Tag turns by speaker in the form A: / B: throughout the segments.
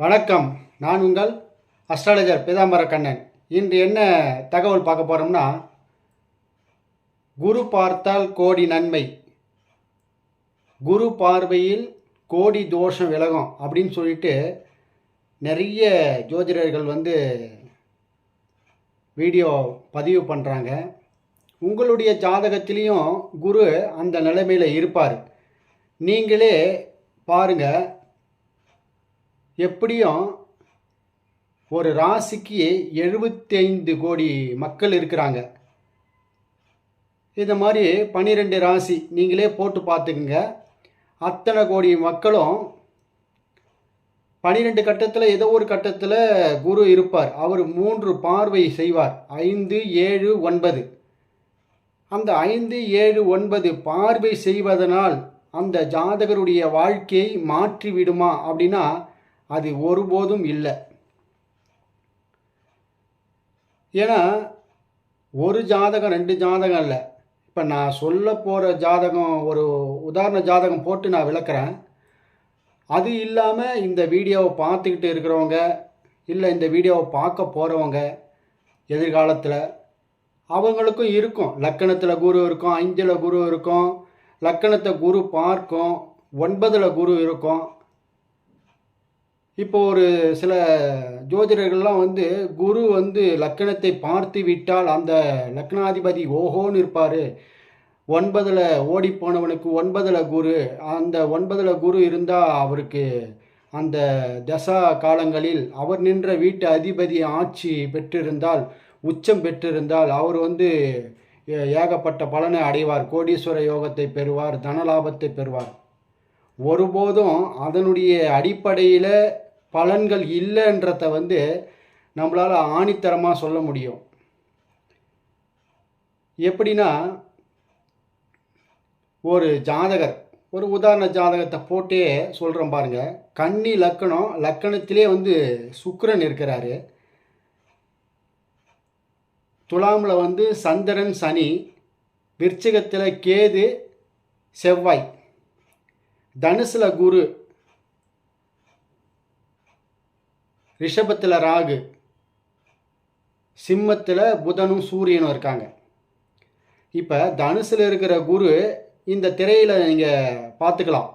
A: வணக்கம். நான் உங்கள் அஸ்ட்ராலஜர் பிதாம்பர கண்ணன். இன்று என்ன தகவல் பார்க்க போகிறோம்னா குரு பார்த்தால் கோடி நன்மை. குரு பார்வையில் கோடி தோஷம் விலகும் அப்படின்னு சொல்லிட்டு நிறைய ஜோதிடர்கள் வந்து வீடியோ பதிவு பண்ணுறாங்க உங்களுடைய ஜாதகத்திலையும் குரு அந்த நிலைமையில் இருப்பார். நீங்களே பாருங்கள் எப்படியும் ஒரு ராசிக்கு எழுபத்தைந்து கோடி மக்கள் இருக்கிறாங்க. இந்த மாதிரி பன்னிரெண்டு ராசி நீங்களே போட்டு பார்த்துக்குங்க. அத்தனை கோடி மக்களும் பன்னிரெண்டு கட்டத்தில் ஏதோ ஒரு கட்டத்தில் குரு இருப்பார். அவர் மூன்று பார்வை செய்வார். ஐந்து ஏழு ஒன்பது. அந்த ஐந்து ஏழு ஒன்பது பார்வை செய்வதனால் அந்த ஜாதகருடைய வாழ்க்கையை மாற்றி விடுமா அப்படின்னா அது ஒருபோதும் இல்லை. ஏன்னா ஒரு ஜாதகம் ரெண்டு ஜாதகம் இல்லை. இப்போ நான் சொல்ல போகிற ஜாதகம் ஒரு உதாரண ஜாதகம் போட்டு நான் விளக்குறேன். அது இல்லாமல் இந்த வீடியோவை பார்த்துக்கிட்டு இருக்கிறவங்க இல்லை இந்த வீடியோவை பார்க்க போகிறவங்க எதிர்காலத்தில் அவங்களுக்கும் இருக்கும். லக்கணத்தில் குரு இருக்கும் அஞ்சில் குரு இருக்கும் லக்கணத்தை குரு பார்க்கும் ஒன்பதில் குரு இருக்கும். இப்போ ஒரு சில ஜோதிடர்கள்லாம் வந்து குரு வந்து லக்கணத்தை பார்த்து விட்டால் அந்த லக்னாதிபதி ஓஹோன்னு இருப்பார். ஒன்பதில் ஓடி போனவனுக்கு ஒன்பதில் குரு. அந்த ஒன்பதில் குரு இருந்தால் அவருக்கு அந்த தசா காலங்களில் அவர் நின்ற வீட்டு அதிபதி ஆட்சி பெற்றிருந்தால் உச்சம் பெற்றிருந்தால் அவர் வந்து ஏ- ஏகப்பட்ட பலனை அடைவார். கோடீஸ்வர யோகத்தை பெறுவார் தனலாபத்தை பெறுவார். ஒருபோதும் அதனுடைய அடிப்படையில் பலன்கள் இல்லைன்றத வந்து நம்மளால் ஆணித்தரமாக சொல்ல முடியும். எப்படின்னா ஒரு ஜாதகர் ஒரு உதாரண ஜாதகத்தை போட்டே சொல்கிறோம் பாருங்கள் கன்னி லக்கணம் லக்கணத்திலே வந்து சுக்கரன் இருக்கிறாரு. துலாமில் வந்து சந்திரன் சனி விருச்சிகத்தில் கேது செவ்வாய். தனுசில் குரு ரிஷபத்தில் ராகு சிம்மத்தில் புதனும் சூரியனும் இருக்காங்க. இப்போ தனுசில் இருக்கிற குரு இந்த திரையில் நீங்கள் பார்த்துக்கலாம்.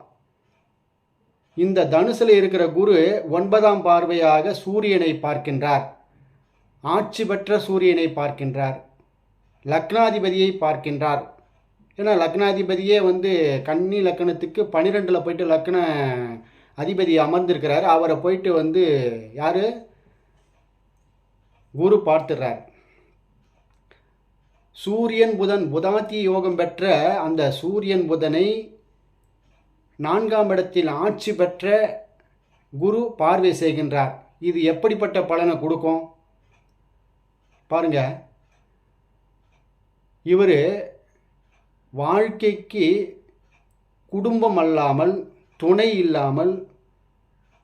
A: இந்த தனுசில் இருக்கிற குரு ஒன்பதாம் பார்வையாக சூரியனை பார்க்கின்றார். ஆட்சி பெற்ற சூரியனை பார்க்கின்றார். லக்னாதிபதியை பார்க்கின்றார். ஏன்னா லக்னாதிபதியே வந்து கன்னி லக்கணத்துக்கு பன்னிரெண்டில் போயிட்டு லக்ன அதிபதி அமர்ந்திருக்கிறாரு. அவரை போயிட்டு வந்து யார்? குரு பார்த்துடுறார். சூரியன் புதன் புதாத்தி யோகம் பெற்ற அந்த சூரியன் புதனை நான்காம் இடத்தில் ஆட்சி பெற்ற குரு பார்வை செய்கின்றார். இது எப்படிப்பட்ட பலனை கொடுக்கும்? பாருங்க. இவர் வாழ்க்கைக்கு குடும்பம் அல்லாமல் துணை இல்லாமல்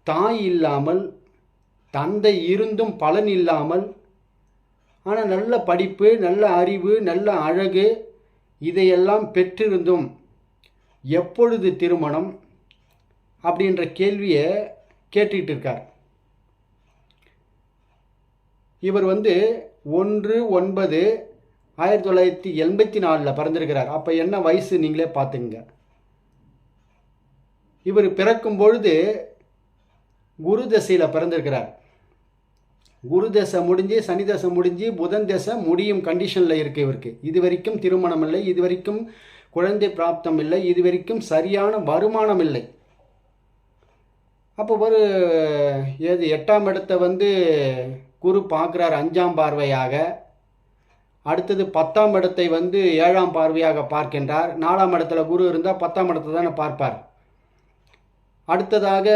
A: தாய் இல்லாமல் தந்தை இருந்தும் பலன் இல்லாமல் ஆனால் நல்ல படிப்பு நல்ல அறிவு நல்ல அழகு இதையெல்லாம் பெற்றிருந்தும் எப்பொழுது திருமணம் அப்படின்ற கேள்வியை கேட்டுக்கிட்டு இருக்கார். இவர் வந்து ஒன்று ஒன்பது ஆயிரத்தி தொள்ளாயிரத்தி எண்பத்தி நாலில் பிறந்திருக்கிறார். அப்போ என்ன வயசு நீங்களே பார்த்துங்க இவர் பிறக்கும் பொழுது குரு தசையில் பிறந்திருக்கிறார். குரு தசை முடிஞ்சு சனி தசை முடிஞ்சு புதன் தசை முடியும் கண்டிஷனில் இருக்குது இவருக்கு. இது வரைக்கும் திருமணம் இல்லை இது வரைக்கும் குழந்தை பிராப்தம் இல்லை இது வரைக்கும் சரியான வருமானம் இல்லை. அப்போ ஒரு ஏது எட்டாம் இடத்தை வந்து குரு பார்க்குறார் அஞ்சாம் பார்வையாக. அடுத்தது பத்தாம் இடத்தை வந்து ஏழாம் பார்வையாக பார்க்கின்றார். நாலாம் இடத்துல குரு இருந்தால் பத்தாம் இடத்தை தானே பார்ப்பார். அடுத்ததாக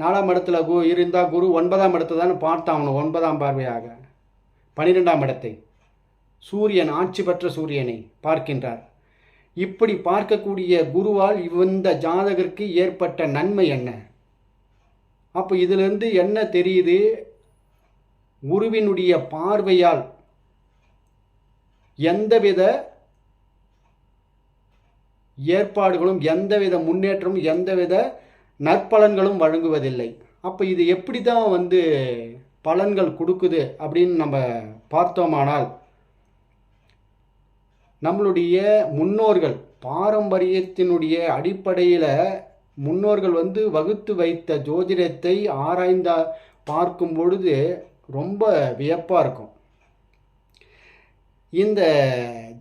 A: நாலாம் இடத்துல கு இருந்தால் குரு ஒன்பதாம் இடத்தை தான் பார்த்தாகணும் ஒன்பதாம் பார்வையாக. பன்னிரெண்டாம் இடத்தை. சூரியன் ஆட்சி பெற்ற சூரியனை பார்க்கின்றார். இப்படி பார்க்கக்கூடிய குருவால் இந்த ஜாதகருக்கு ஏற்பட்ட நன்மை என்ன? அப்போ இதிலிருந்து என்ன தெரியுது? குருவினுடைய பார்வையால் எந்தவித ஏற்பாடுகளும் எந்தவித முன்னேற்றமும் எந்தவித நற்பலன்களும் வழங்குவதில்லை. அப்போ இது எப்படி தான் வந்து பலன்கள் கொடுக்குது அப்படின்னு நம்ம பார்த்தோமானால் நம்மளுடைய முன்னோர்கள் பாரம்பரியத்தினுடைய அடிப்படையில் முன்னோர்கள் வந்து வகுத்து வைத்த ஜோதிடத்தை ஆராய்ந்தா பார்க்கும் பொழுது ரொம்ப வியப்பாக இருக்கும். இந்த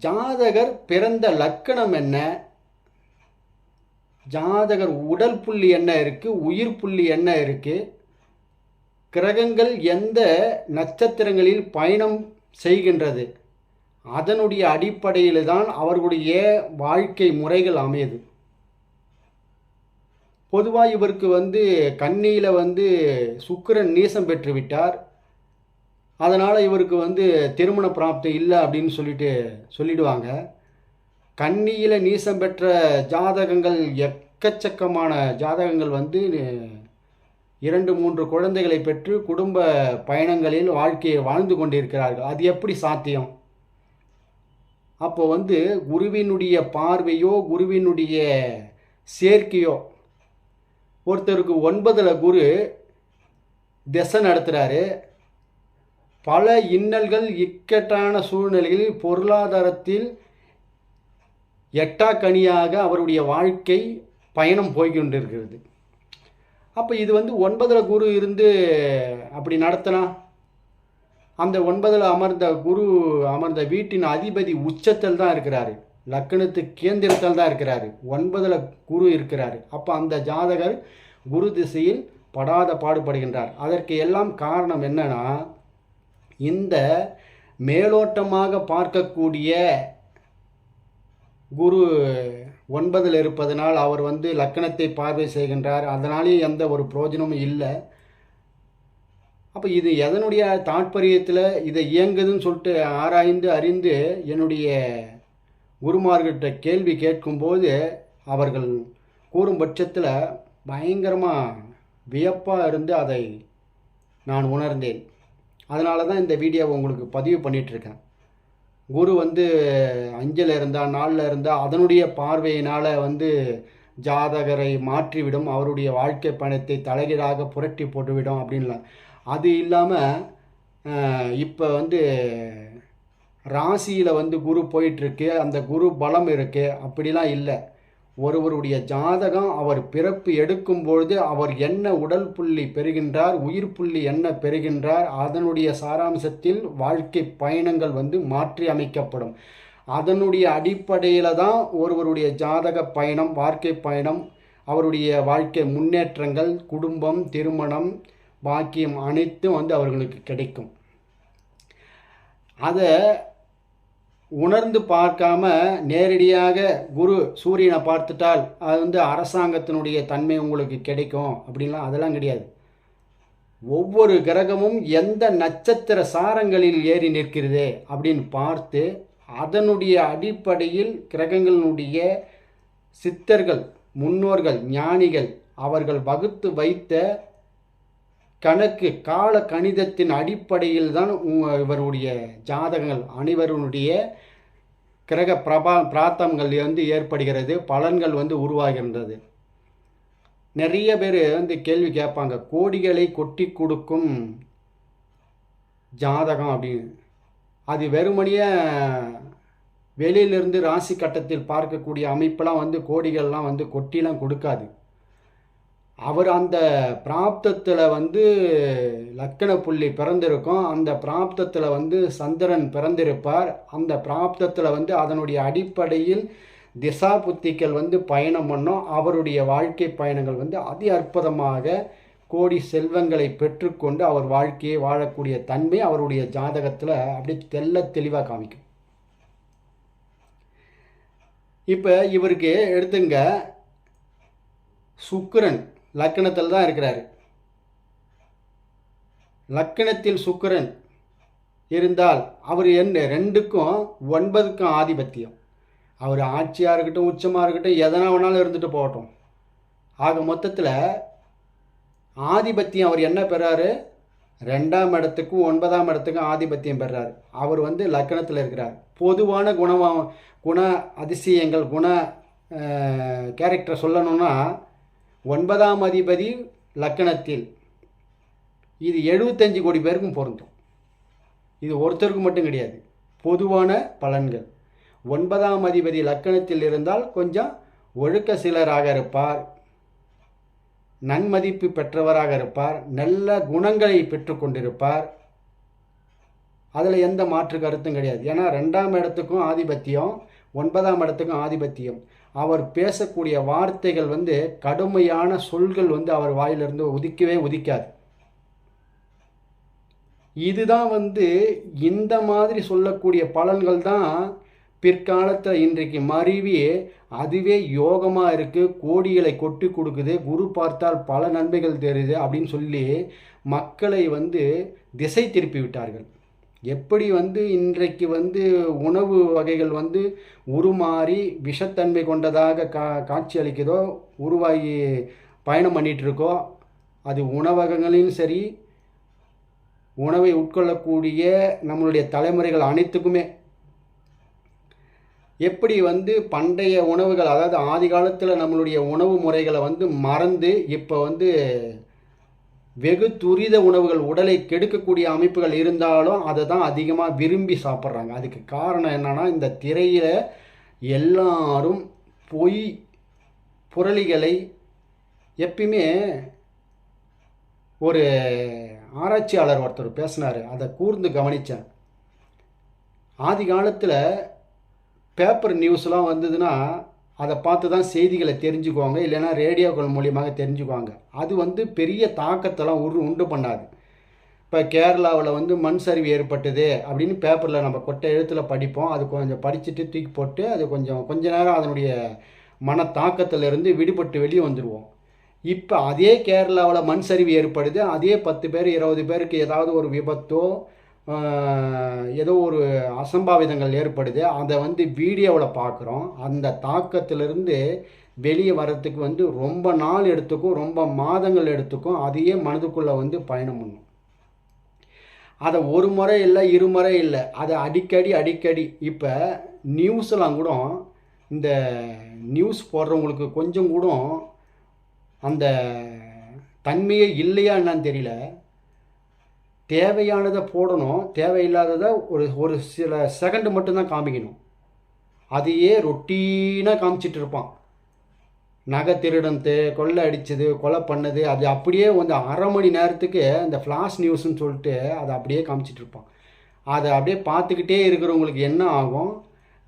A: ஜாதகர் பிறந்த லக்கணம் என்ன? ஜாதகர் உடல் புள்ளி என்ன இருக்குது உயிர் புள்ளி என்ன இருக்குது கிரகங்கள் எந்த நட்சத்திரங்களில் பயணம் செய்கின்றது? அதனுடைய அடிப்படையில் தான் அவர்களுடைய வாழ்க்கை முறைகள் அமையுது. பொதுவாக இவருக்கு வந்து கன்னியில் வந்து சுக்கிரன் நீசம் பெற்று விட்டார். அதனால் இவருக்கு வந்து திருமண பிராப்தம் இல்லை அப்படின்னு சொல்லிட்டு சொல்லிடுவாங்க. கன்னியில் நீசம் பெற்ற ஜாதகங்கள் எக்கச்சக்கமான ஜாதகங்கள் வந்து இரண்டு மூன்று குழந்தைகளை பெற்று குடும்ப பயணங்களில் வாழ்க்கையை வாழ்ந்து கொண்டிருக்கிறார்கள். அது எப்படி சாத்தியம்? அப்போ வந்து குருவினுடைய பார்வையோ குருவினுடைய சேர்க்கையோ ஒருத்தருக்கு ஒன்பதில் குரு திசை நடத்துகிறாரு பல இன்னல்கள் இக்கட்டான சூழ்நிலைகளில் பொருளாதாரத்தில் எட்டாக்கனியாக அவருடைய வாழ்க்கை பயணம் போய்கொண்டிருக்கிறது. அப்போ இது வந்து ஒன்பதில் குரு இருந்து அப்படி நடத்தினா? அந்த ஒன்பதில் அமர்ந்த குரு அமர்ந்த வீட்டின் அதிபதி உச்சத்தில் தான் இருக்கிறாரு. லக்கணத்து கேந்திரத்தில் தான் இருக்கிறாரு. ஒன்பதில் குரு இருக்கிறாரு. அப்போ அந்த ஜாதகர் குரு திசையில் படாத பாடுபடுகின்றார். அதற்கு எல்லாம் காரணம் என்னன்னா இந்த மேலோட்டமாக பார்க்கக்கூடிய குரு ஒன்பதில் இருப்பதனால் அவர் வந்து லக்கணத்தை பார்வை செய்கின்றார். அதனாலேயும் எந்த ஒரு பிரயோஜனமும் இல்லை. அப்போ இது எதனுடைய தாற்பயத்தில் இதை இயங்குதுன்னு சொல்லிட்டு ஆராய்ந்து அறிந்து என்னுடைய குருமார்கிட்ட கேள்வி கேட்கும்போது அவர்கள் கூறும் பட்சத்தில் பயங்கரமாக வியப்பாக இருந்து அதை நான் உணர்ந்தேன். அதனால தான் இந்த வீடியோவை உங்களுக்கு பதிவு பண்ணிகிட்ருக்கேன் குரு வந்து அஞ்சில் இருந்தால் நாளில் இருந்தால் அதனுடைய பார்வையினால் வந்து ஜாதகரை மாற்றிவிடும். அவருடைய வாழ்க்கை பயணத்தை தலைகீழாக புரட்டி போட்டுவிடும் அப்படின்லாம் அது இல்லாமல் இப்போ வந்து ராசியில் வந்து குரு போயிட்டுருக்கு. அந்த குரு பலம் இருக்குது அப்படிலாம் இல்லை. ஒருவருடைய ஜாதகம் அவர் பிறப்பு எடுக்கும் பொழுது அவர் என்ன உடல் புள்ளி பெறுகின்றார் உயிர் புள்ளி என்ன பெறுகின்றார் அதனுடைய சாராம்சத்தில் வாழ்க்கை பயணங்கள் வந்து மாற்றி அமைக்கப்படும். அதனுடைய அடிப்படையில் தான் ஒருவருடைய ஜாதக பயணம் வாழ்க்கை பயணம் அவருடைய வாழ்க்கை முன்னேற்றங்கள் குடும்பம் திருமணம் பாக்கியம் அனைத்தும் வந்து அவர்களுக்கு கிடைக்கும். அதை உணர்ந்து பார்க்காம நேரடியாக குரு சூரியனை பார்த்துட்டால் அது வந்து அரசாங்கத்தினுடைய தன்மை உங்களுக்கு கிடைக்கும் அப்படின்லாம் அதெல்லாம் கிடையாது. ஒவ்வொரு கிரகமும் எந்த நட்சத்திர சாரங்களில் ஏறி நிற்கிறது அப்படின்னு பார்த்து அதனுடைய அடிப்படையில் கிரகங்களினுடைய சித்தர்கள் முன்னோர்கள் ஞானிகள் அவர்கள் வகுத்து வைத்த கணக்கு கால கணிதத்தின் அடிப்படையில் தான் இவருடைய ஜாதகங்கள் அனைவருடைய கிரக பிரபா பிராத்தங்கள் வந்து ஏற்படுகிறது பலன்கள் வந்து உருவாகின்றது. நிறைய பேர் வந்து கேள்வி கேட்பாங்க கோடிகளை கொட்டி கொடுக்கும் ஜாதகம் அப்படின்னு. அது வெறுமனையே வெளியிலிருந்து ராசி கட்டத்தில் பார்க்கக்கூடிய அமைப்பெல்லாம் வந்து கோடிகள்லாம் வந்து கொட்டிலாம் கொடுக்காது. அவர் அந்த பிராப்தத்தில் வந்து லக்கண புள்ளி பிறந்திருக்கும். அந்த பிராப்தத்தில் வந்து சந்திரன் பிறந்திருப்பார். அந்த பிராப்தத்தில் வந்து அதனுடைய அடிப்படையில் திசா புத்திகள் வந்து பயணம் பண்ணோம். அவருடைய வாழ்க்கை பயணங்கள் வந்து அதி அற்புதமாக கோடி செல்வங்களை பெற்றுக்கொண்டு அவர் வாழ்க்கையை வாழக்கூடிய தன்மை அவருடைய ஜாதகத்தில் அப்படி தெல்ல தெளிவாக காமிக்கும். இப்போ இவருக்கு எடுத்துங்க. சுக்கரன். லக்கணத்தில் தான் இருக்கிறார். லக்கணத்தில் சுக்கிரன் இருந்தால் அவர் என்ன ரெண்டுக்கும் ஒன்பதுக்கும் ஆதிபத்தியம். அவர் ஆட்சியாக இருக்கட்டும் உச்சமாக இருக்கட்டும் எதனா வேணாலும் இருந்துட்டு போகட்டும். ஆக மொத்தத்தில் ஆதிபத்தியம் அவர் என்ன பெறாரு? ரெண்டாம் இடத்துக்கும் ஒன்பதாம் இடத்துக்கும் ஆதிபத்தியம் பெறார். அவர் வந்து லக்கணத்தில் இருக்கிறார். பொதுவான குணமா குண அதிசயங்கள் குண கேரக்டர் சொல்லணும்னா ஒன்பதாம் அதிபதி லக்கணத்தில். இது எழுபத்தஞ்சு கோடி பேருக்கும் பொருந்தும். இது ஒருத்தருக்கு மட்டும் கிடையாது. பொதுவான பலன்கள். ஒன்பதாம் அதிபதி லக்கணத்தில் இருந்தால் கொஞ்சம் ஒழுக்க சிலராக இருப்பார். நன்மதிப்பு பெற்றவராக இருப்பார். நல்ல குணங்களை பெற்றுக்கொண்டிருப்பார். அதில் எந்த மாற்று கருத்தும் கிடையாது. ஏன்னா ரெண்டாம் இடத்துக்கும் ஆதிபத்தியம் ஒன்பதாம் இடத்துக்கும் ஆதிபத்தியம். அவர் பேசக்கூடிய வார்த்தைகள் வந்து கடுமையான சொல்கள் வந்து அவர் வாயிலிருந்து உதிக்கவே உதிக்காது. இதுதான் வந்து இந்த மாதிரி சொல்லக்கூடிய பலன்கள் தான் பிற்காலத்தில் இன்றைக்கு மருவி அதுவே யோகமாக இருக்குது கோடிகளை கொட்டி கொடுக்குது குரு பார்த்தால் பல நன்மைகள் தெரியுது அப்படின்னு சொல்லி மக்களை வந்து திசை திருப்பி விட்டார்கள். எப்படி வந்து இன்றைக்கு வந்து உணவு வகைகள் வந்து உருமாறி விஷத்தன்மை கொண்டதாக கா காட்சி அளிக்குதோ உருவாகி பயணம் பண்ணிகிட்டு இருக்கோ அது உணவகங்களிலும் சரி உணவை உட்கொள்ளக்கூடிய நம்மளுடைய தலைமுறைகள் அனைத்துக்குமே. எப்படி வந்து பண்டைய உணவுகள் அதாவது ஆதி காலத்தில் நம்மளுடைய உணவு முறைகளை வந்து மறந்து இப்போ வந்து வெகு துரித உணவுகள் உடலை கெடுக்கக்கூடிய அமைப்புகள் இருந்தாலும் அதை தான் அதிகமாக விரும்பி சாப்பிட்றாங்க. அதுக்கு காரணம் என்னன்னா இந்த திரையில் எல்லாரும் பொய் புரளிகளை எப்பயுமே ஒரு ஆராய்ச்சியாளர் ஒருத்தர் பேசினார். அதை கூர்ந்து கவனித்தேன் ஆதி காலத்தில் பேப்பர் நியூஸ்லாம் வந்ததுன்னா அதை பார்த்து தான் செய்திகளை தெரிஞ்சுக்குவாங்க இல்லைன்னா ரேடியோக்கள் மூலியமாக தெரிஞ்சுக்குவாங்க. அது வந்து பெரிய தாக்கத்தெல்லாம் உரு உண்டு பண்ணாது. இப்போ கேரளாவில் வந்து மண் சரிவு ஏற்பட்டது அப்படின்னு பேப்பரில் நம்ம கொட்டை எழுத்தில் படிப்போம். அது கொஞ்சம் படிச்சுட்டு தூக்கி போட்டு அது கொஞ்சம் கொஞ்ச நேரம் அதனுடைய மன தாக்கத்திலிருந்து விடுபட்டு வெளியே வந்துடுவோம் இப்போ அதே கேரளாவில் மண் சரிவு ஏற்படுது. அதே பத்து பேர் இருபது பேருக்கு ஏதாவது ஒரு விபத்தோ ஏதோ ஒரு அசம்பாவிதங்கள் ஏற்படுது. அதை வந்து வீடியோவில் பார்க்குறோம். அந்த தாக்கத்திலிருந்து வெளியே வர்றதுக்கு வந்து ரொம்ப நாள் எடுத்துக்கும் ரொம்ப மாதங்கள் எடுத்துக்கும். அதையே மனதுக்குள்ளே வந்து பயணம் பண்ணும். அதை ஒரு முறை இல்லை இருமுறை இல்லை. அதை அடிக்கடி அடிக்கடி. இப்போ நியூஸ்லாம் கூட இந்த நியூஸ் போடுறவங்களுக்கு கொஞ்சம் கூட அந்த தன்மையே இல்லையா என்னன்னு தெரியல. தேவையானதை போடணும் தேவையில்லாததை ஒரு ஒரு சில செகண்டு மட்டும்தான் காமிக்கணும். அதையே ரொட்டீனாக காமிச்சிட்டு இருப்பான். நகை திருடந்து கொள்ளை அடித்தது கொலை பண்ணது அது அப்படியே வந்து அரை மணி நேரத்துக்கு இந்த ஃப்ளாஷ் நியூஸ்ன்னு சொல்லிட்டு அதை அப்படியே காமிச்சிட்டு இருப்பான். அதை அப்படியே பார்த்துக்கிட்டே இருக்கிறவங்களுக்கு என்ன ஆகும்?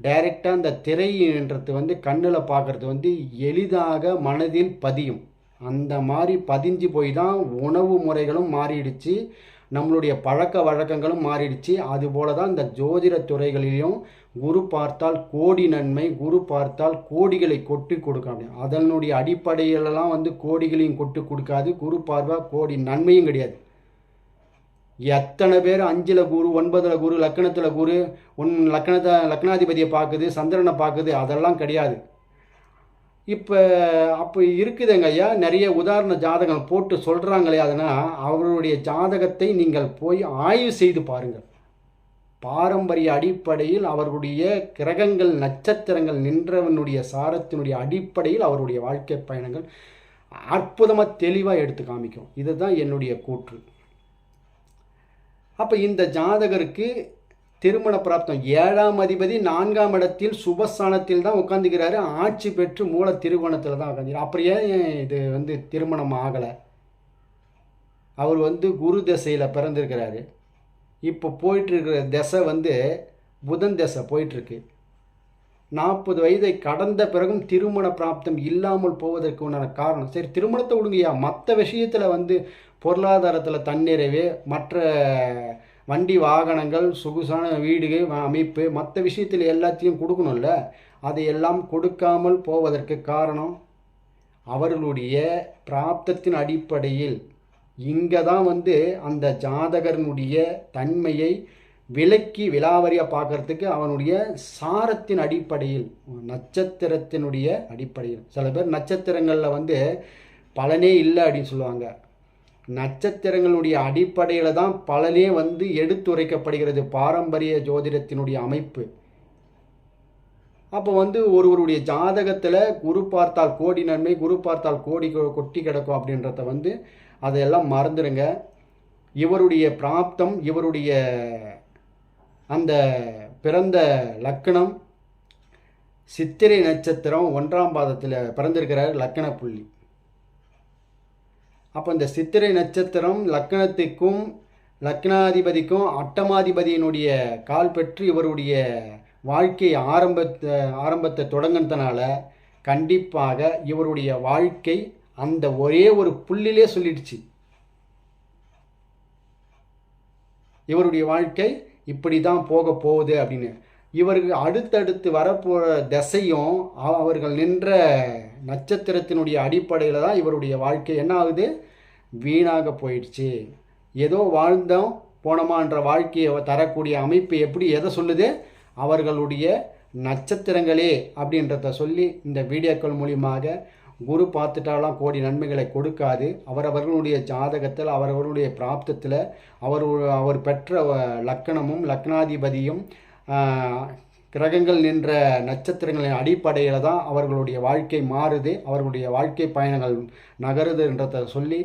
A: டைரெக்டாக அந்த திரைன்றது வந்து கண்ணில் பார்க்குறது வந்து எளிதாக மனதில் பதியும். அந்த மாதிரி பதிஞ்சு போய் தான் உணவு முறைகளும் மாறிடுச்சு. நம்மளுடைய பழக்க வழக்கங்களும் மாறிடுச்சு. அதுபோல தான் இந்த ஜோதிட துறைகளிலும் குரு பார்த்தால் கோடி நன்மை குரு பார்த்தால் கோடிகளை கொட்டி கொடுக்க அப்படி அதனுடைய அடிப்படையிலலாம் வந்து கோடிகளையும் கொட்டு கொடுக்காது. குரு பார்வை கோடி நன்மையும் கிடையாது. எத்தனை பேர் அஞ்சில் குரு ஒன்பதில் குரு லக்கணத்தில் குரு ஒன் லக்கணத்தை லக்னாதிபதியை பார்க்குது சந்திரனை பார்க்குது அதெல்லாம் கிடையாது. இப்போ அப்போ இருக்குதுங்க ஐயா நிறைய உதாரண ஜாதகம் போட்டு சொல்கிறாங்களே அதனால் அவருடைய ஜாதகத்தை நீங்கள் போய் ஆய்வு செய்து பாருங்கள். பாரம்பரிய அடிப்படையில் அவருடைய கிரகங்கள் நட்சத்திரங்கள் நின்றவனுடைய சாரத்தினுடைய அடிப்படையில் அவருடைய வாழ்க்கை பயணங்கள் அற்புதமாக தெளிவாக எடுத்து காமிக்கும். இதுதான் என்னுடைய கூற்று. அப்போ இந்த ஜாதகருக்கு திருமண பிராப்தம். ஏழாம் அதிபதி நான்காம் இடத்தில் சுபஸ்தானத்தில் தான் உட்காந்துக்கிறாரு ஆட்சி பெற்று மூல திருகோணத்தில் தான் உட்காந்துக்கிறார் அப்புறம் ஏன் இது வந்து திருமணம் ஆகலை? அவர் வந்து குரு திசையில் பிறந்திருக்கிறாரு. இப்போ போயிட்டுருக்கிற திசை வந்து புதன் திசை போயிட்டுருக்கு. நாற்பது வயதை கடந்த பிறகும் திருமண பிராப்தம் இல்லாமல் போவதற்கு உண்டான காரணம். சரி திருமணத்தை விடுங்கய்யா மற்ற விஷயத்தில் வந்து பொருளாதாரத்தில் தன்னிறைவு மற்ற வண்டி வாகனங்கள் சொகுசான வீடுகள் அமைப்பு மற்ற விஷயத்தில் எல்லாத்தையும் கொடுக்கணும்ல? அதையெல்லாம் கொடுக்காமல் போவதற்கு காரணம் அவர்களுடைய பிராப்தத்தின் அடிப்படையில் இங்கே தான் வந்து அந்த ஜாதகனுடைய தன்மையை விலக்கி விலாவரியாக பார்க்கறதுக்கு அவனுடைய சாரத்தின் அடிப்படையில் நட்சத்திரத்தினுடைய அடிப்படையில். சில பேர் நட்சத்திரங்களில் வந்து பலனே இல்லை அப்படின்னு சொல்லுவாங்க. நட்சத்திரங்களுடைய அடிப்படையில் தான் பலனே வந்து எடுத்துரைக்கப்படுகிறது பாரம்பரிய ஜோதிடத்தினுடைய அமைப்பு. அப்போ வந்து ஒருவருடைய ஜாதகத்தில் குரு பார்த்தால் கோடி நன்மை குரு பார்த்தால் கோடி கொட்டி கிடக்கும் அப்படின்றத வந்து அதையெல்லாம் மறந்துடுங்க இவருடைய பிராப்தம் இவருடைய அந்த பிறந்த லக்கணம் சித்திரை நட்சத்திரம் ஒன்றாம் பாதத்தில் பிறந்திருக்கிறார் லக்கண புள்ளி. அப்போ இந்த சித்திரை நட்சத்திரம் லக்னத்துக்கும் லக்னாதிபதிக்கும் அட்டமாதிபதியினுடைய கால் பெற்று இவருடைய வாழ்க்கை ஆரம்பத்தை ஆரம்பத்தை தொடங்கினதுனால கண்டிப்பாக இவருடைய வாழ்க்கை அந்த ஒரே ஒரு புள்ளிலே சொல்லிடுச்சு. இவருடைய வாழ்க்கை இப்படி தான் போக போகுது அப்படின்னு. இவருக்கு அடுத்தடுத்து வரப்போகிற திசையும் அவர்கள் நின்ற நட்சத்திரத்தினுடைய அடிப்படையில் தான் இவருடைய வாழ்க்கை. என்ன ஆகுது? வீணாக போயிடுச்சு. ஏதோ வாழ்ந்தோம் போனோமான்ற வாழ்க்கையை தரக்கூடிய அமைப்பு எப்படி எதை சொல்லுது? அவர்களுடைய நட்சத்திரங்களே அப்படின்றத சொல்லி இந்த வீடியோக்கள் மூலியமாக குரு பார்த்துட்டாலாம் கோடி நன்மைகளை கொடுக்காது. அவரவர்களுடைய ஜாதகத்தில் அவரவர்களுடைய பிராப்தத்தில் அவர் அவர் பெற்ற லக்கணமும் லக்னாதிபதியும் கிரகங்கள் நின்ற நட்சத்திரங்களின் அடிப்படையில் தான் அவர்களுடைய வாழ்க்கை மாறுது அவர்களுடைய வாழ்க்கை பயணங்கள் நகருதுன்றதை சொல்லி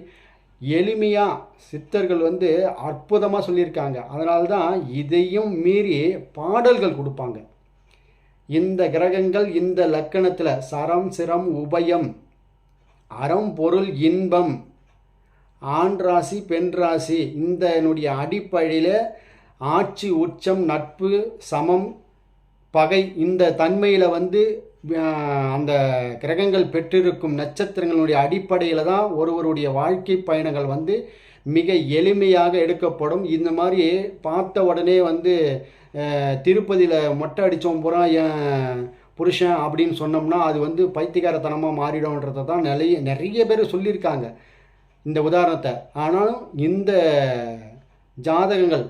A: எளிமையாக சித்தர்கள் வந்து அற்புதமாக சொல்லியிருக்காங்க. அதனால தான் இதையும் மீறி பாடல்கள் கொடுப்பாங்க. இந்த கிரகங்கள் இந்த லக்கணத்தில் சரம் சிரம் உபயம் அறம் பொருள் இன்பம் ஆண் ராசி பெண் ராசி இந்த என்னுடைய அடிப்படையில் ஆட்சி உச்சம் நட்பு சமம் பகை இந்த தன்மையில் வந்து அந்த கிரகங்கள் பெற்றிருக்கும் நட்சத்திரங்களுடைய அடிப்படையில் தான் ஒருவருடைய வாழ்க்கை பயணங்கள் வந்து மிக எளிமையாக எடுக்கப்படும். இந்த மாதிரி பார்த்த உடனே வந்து திருப்பதியில் மொட்டை அடித்தோம் பூரா என் புருஷன் அப்படின்னு சொன்னோம்னா அது வந்து பைத்தியகாரத்தனமாக மாறிடும்ன்றதை தான் நிறைய நிறைய பேர் சொல்லியிருக்காங்க இந்த உதாரணத்தை. ஆனாலும் இந்த ஜாதகங்கள்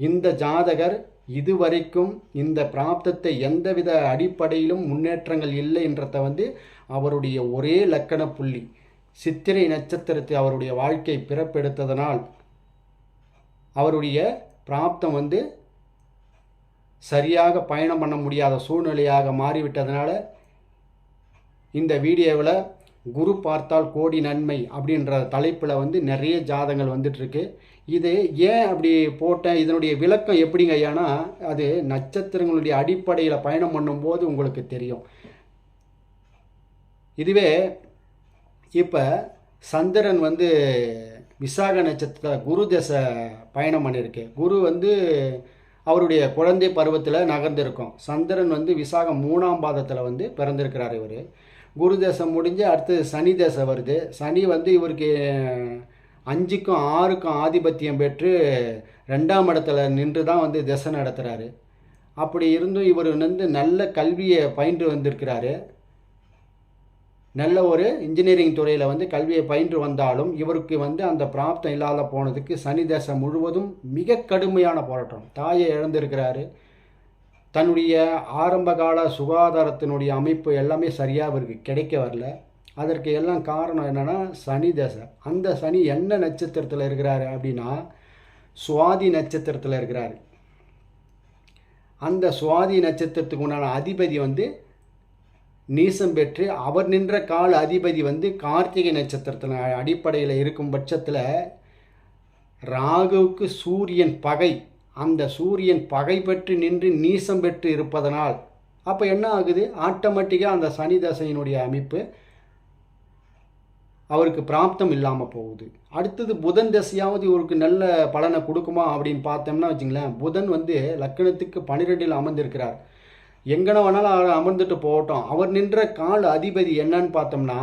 A: இந்த ஜாதகர் இதுவரைக்கும் இந்த பிராப்தத்தை எந்தவித அடிப்படையிலும் முன்னேற்றங்கள் இல்லை என்றதை வந்து அவருடைய ஒரே லக்கண புள்ளி. சித்திரை நட்சத்திரத்தை அவருடைய வாழ்க்கை பிறப்பெடுத்ததனால் அவருடைய பிராப்தம் வந்து சரியாக பயணம் பண்ண முடியாத சூழ்நிலையாக மாறிவிட்டதுனால இந்த வீடியோவில் குரு பார்த்தால் கோடி நன்மை அப்படின்ற தலைப்பில் வந்து நிறைய ஜாதங்கள் வந்துட்டுருக்கு. இது ஏன் அப்படி போட்டேன்? இதனுடைய விளக்கம் எப்படிங்க ஐயானா அது நட்சத்திரங்களுடைய அடிப்படையில் பயணம் பண்ணும்போது உங்களுக்கு தெரியும். இதுவே இப்போ சந்திரன் வந்து விசாக நட்சத்திர குரு தசை பயணம் பண்ணியிருக்கு குரு வந்து அவருடைய குழந்தை பருவத்தில் நகர்ந்திருக்கும். சந்திரன் வந்து விசாகம் மூணாம் பாதத்தில் வந்து பிறந்திருக்கிறார் இவர். குரு தேசம் முடிஞ்சு அடுத்து சனி தேசம் வருது. சனி வந்து இவருக்கு அஞ்சுக்கும் ஆறுக்கும் ஆதிபத்தியம் பெற்று ரெண்டாம் இடத்துல நின்று தான் வந்து திசை நடத்துகிறாரு அப்படி இருந்தும் இவர் வந்து நல்ல கல்வியை பயின்று வந்திருக்கிறாரு. நல்ல ஒரு இன்ஜினியரிங் துறையில் வந்து கல்வியை பயின்று வந்தாலும் இவருக்கு வந்து அந்த பிராப்தம் இல்லாத போனதுக்கு சனி தேசம் முழுவதும் மிக கடுமையான போராட்டம். தாயை இழந்திருக்கிறாரு. தன்னுடைய ஆரம்பகால சுகாதாரத்தினுடைய அமைப்பு எல்லாமே சரியாக இவருக்கு கிடைக்க வரல. அதற்கு எல்லாம் காரணம் என்னென்னா சனி தசை. அந்த சனி என்ன நட்சத்திரத்தில் இருக்கிறாரு அப்படின்னா சுவாதி நட்சத்திரத்தில் இருக்கிறாரு. அந்த சுவாதி நட்சத்திரத்துக்கு உண்டான அதிபதி வந்து நீசம் பெற்று அவர் நின்ற கால அதிபதி வந்து கார்த்திகை நட்சத்திரத்தில் அடிப்படையில் இருக்கும் பட்சத்தில் ராகுவுக்கு சூரியன் பகை. அந்த சூரியன் பகை பெற்று நின்று நீசம் பெற்று இருப்பதனால் அப்போ என்ன ஆகுது? ஆட்டோமேட்டிக்காக அந்த சனி தசையினுடைய அமைப்பு அவருக்கு பிராப்தம் இல்லாமல் போகுது. அடுத்தது புதன் தசையாவது இவருக்கு நல்ல பலனை கொடுக்குமா அப்படின்னு பார்த்தோம்னா வச்சுங்களேன் புதன் வந்து லக்கணத்துக்கு பன்னிரெண்டில் அமர்ந்திருக்கிறார். எங்கன வேணாலும் அவர் அமர்ந்துட்டு போகட்டும். அவர் நின்ற கால அதிபதி என்னன்னு பார்த்தோம்னா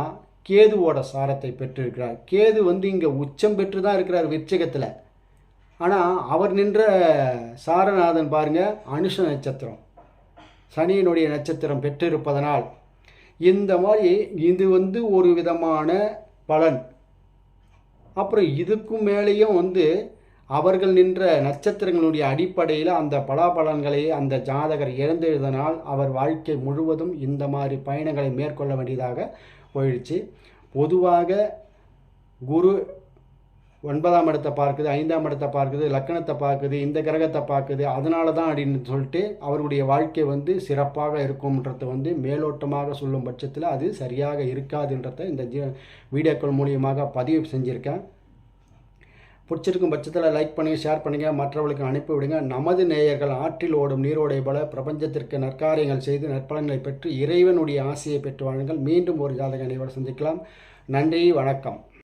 A: கேதுவோட சாரத்தை பெற்றிருக்கிறார். கேது வந்து இங்கே உச்சம் பெற்று தான் இருக்கிறார் விச்சகத்தில் ஆனால் அவர் நின்ற சாரநாதன் பாருங்கள் அனுஷ நட்சத்திரம். சனியினுடைய நட்சத்திரம் பெற்றிருப்பதனால் இந்த மாதிரி இது வந்து ஒரு விதமான பலன். அப்புறம் இதுக்கும் மேலேயும் வந்து அவர்கள் நின்ற நட்சத்திரங்களுடைய அடிப்படையில் அந்த பலாபலன்களை அந்த ஜாதகர் இழந்ததனால் அவர் வாழ்க்கை முழுவதும் இந்த மாதிரி பயணங்களை மேற்கொள்ள வேண்டியதாக போயிடுச்சு. பொதுவாக குரு ஒன்பதாம் இடத்தை பார்க்குது ஐந்தாம் இடத்தை பார்க்குது லக்கணத்தை பார்க்குது இந்த கிரகத்தை பார்க்குது. அதனால தான் அப்படின்னு சொல்லிட்டு அவருடைய வாழ்க்கை வந்து சிறப்பாக இருக்கும்ன்றத வந்து மேலோட்டமாக சொல்லும் பட்சத்தில் அது சரியாக இருக்காதுன்றத இந்த ஜி வீடியோக்கள் மூலியமாக பதிவு செஞ்சுருக்கேன். பிடிச்சிருக்கும் பட்சத்தில் லைக் பண்ணுங்கள் ஷேர் பண்ணுங்கள் மற்றவர்களுக்கு அனுப்பி விடுங்க. நமது நேயர்கள் ஆற்றில் ஓடும் நீரோடை போல பிரபஞ்சத்திற்கு நற்காரியங்கள் செய்து நற்பலன்களை பெற்று இறைவனுடைய ஆசையை பெற்று வாழுங்கள். மீண்டும் ஒரு ஜாதக நினைவோடு சந்திக்கலாம். நன்றி வணக்கம்.